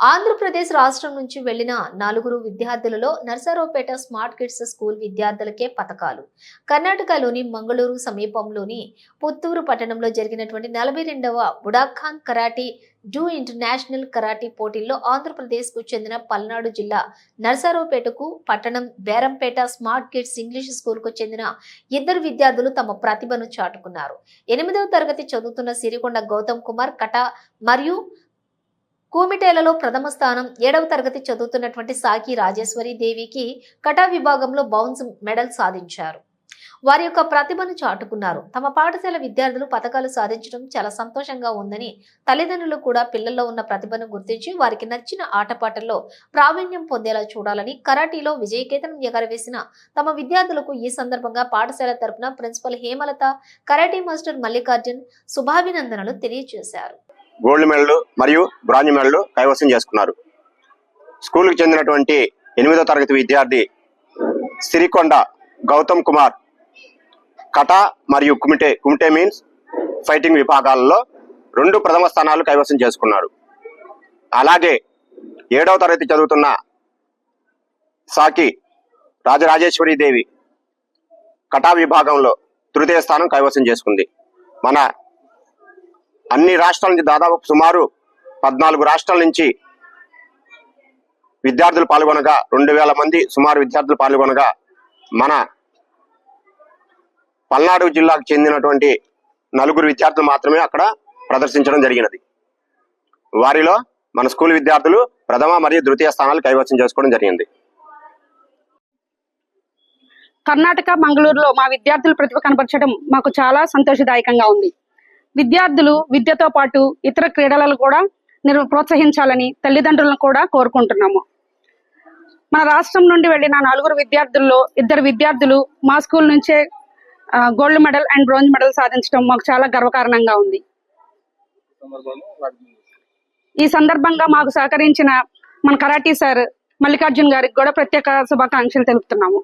ఆంధ్రప్రదేశ్ రాష్ట్రం నుంచి వెళ్ళిన నలుగురు విద్యార్థులలో నర్సరావుపేట స్మార్ట్ కిడ్స్ స్కూల్ విద్యార్థులకే పథకాలు. కర్ణాటకలోని మంగళూరు సమీపంలోని పుత్తూరు పట్టణంలో జరిగినటువంటి నలభై రెండవ Budokan karate do international karate పోటీల్లో ఆంధ్రప్రదేశ్కు చెందిన పల్నాడు జిల్లా నర్సరావుపేటకు పట్టణం బేరంపేట స్మార్ట్ కిడ్స్ ఇంగ్లీష్ స్కూల్కు చెందిన ఇద్దరు విద్యార్థులు తమ ప్రతిభను చాటుకున్నారు. ఎనిమిదవ తరగతి చదువుతున్న సిరికొండ గౌతమ్ కుమార్ కట మరియు కూమిటేలలో ప్రథమ స్థానం ఏడవ తరగతి చదువుతున్నటువంటి సాకి రాజేశ్వరి దేవికి కటా విభాగంలో బౌన్స్ మెడల్ సాధించారు. వారి యొక్క ప్రతిభను చాటుకున్నారు. తమ పాఠశాల విద్యార్థులు పథకాలు సాధించడం చాలా సంతోషంగా ఉందని తల్లిదండ్రులు కూడా పిల్లల్లో ఉన్న ప్రతిభను గుర్తించి వారికి నచ్చిన ఆటపాటల్లో ప్రావీణ్యం పొందేలా చూడాలని కరాటీలో విజయకేతనం ఎగరవేసిన తమ విద్యార్థులకు ఈ సందర్భంగా పాఠశాల తరపున principal Hemalatha karate master Mallikarjun శుభాభినందనలు తెలియజేశారు. గోల్డ్ మెడల్ మరియు బ్రాంజ్ మెడల్ కైవసం చేసుకున్నారు. స్కూల్కి చెందినటువంటి ఎనిమిదో తరగతి విద్యార్థి సిరికొండ గౌతమ్ కుమార్ కటా మరియు కుమిటే కుమిటే మీన్స్ ఫైటింగ్ విభాగాలలో రెండు ప్రథమ స్థానాలు కైవసం చేసుకున్నారు. అలాగే ఏడవ తరగతి చదువుతున్న సాకి రాజరాజేశ్వరి దేవి కటా విభాగంలో తృతీయ స్థానం కైవసం చేసుకుంది. మన అన్ని రాష్ట్రాల నుంచి దాదాపు సుమారు పద్నాలుగు రాష్ట్రాల నుంచి విద్యార్థులు పాల్గొనగా రెండు వేల మంది సుమారు విద్యార్థులు పాల్గొనగా మన పల్నాడు జిల్లాకు చెందినటువంటి నలుగురు విద్యార్థులు మాత్రమే అక్కడ ప్రదర్శించడం జరిగినది. వారిలో మన స్కూల్ విద్యార్థులు ప్రథమ మరియు ద్వితీయ స్థానాలు కైవసం చేసుకోవడం జరిగింది. కర్ణాటక మంగళూరులో మా విద్యార్థులు ప్రతిభ కనపరచడం మాకు చాలా సంతోషదాయకంగా ఉంది. విద్యార్థులు విద్యతో పాటు ఇతర క్రీడలను కూడా నిర్ ప్రోత్సహించాలని తల్లిదండ్రులను కూడా కోరుకుంటున్నాము. మన రాష్ట్రం నుండి వెళ్ళిన నలుగురు విద్యార్థుల్లో ఇద్దరు విద్యార్థులు మా స్కూల్ నుంచే gold medal and bronze medal సాధించడం మాకు చాలా గర్వకారణంగా ఉంది. ఈ సందర్భంగా మాకు సహకరించిన మన కరాటీ సార్ మల్లికార్జున్ గారికి కూడా ప్రత్యేక శుభాకాంక్షలు తెలుపుతున్నాము.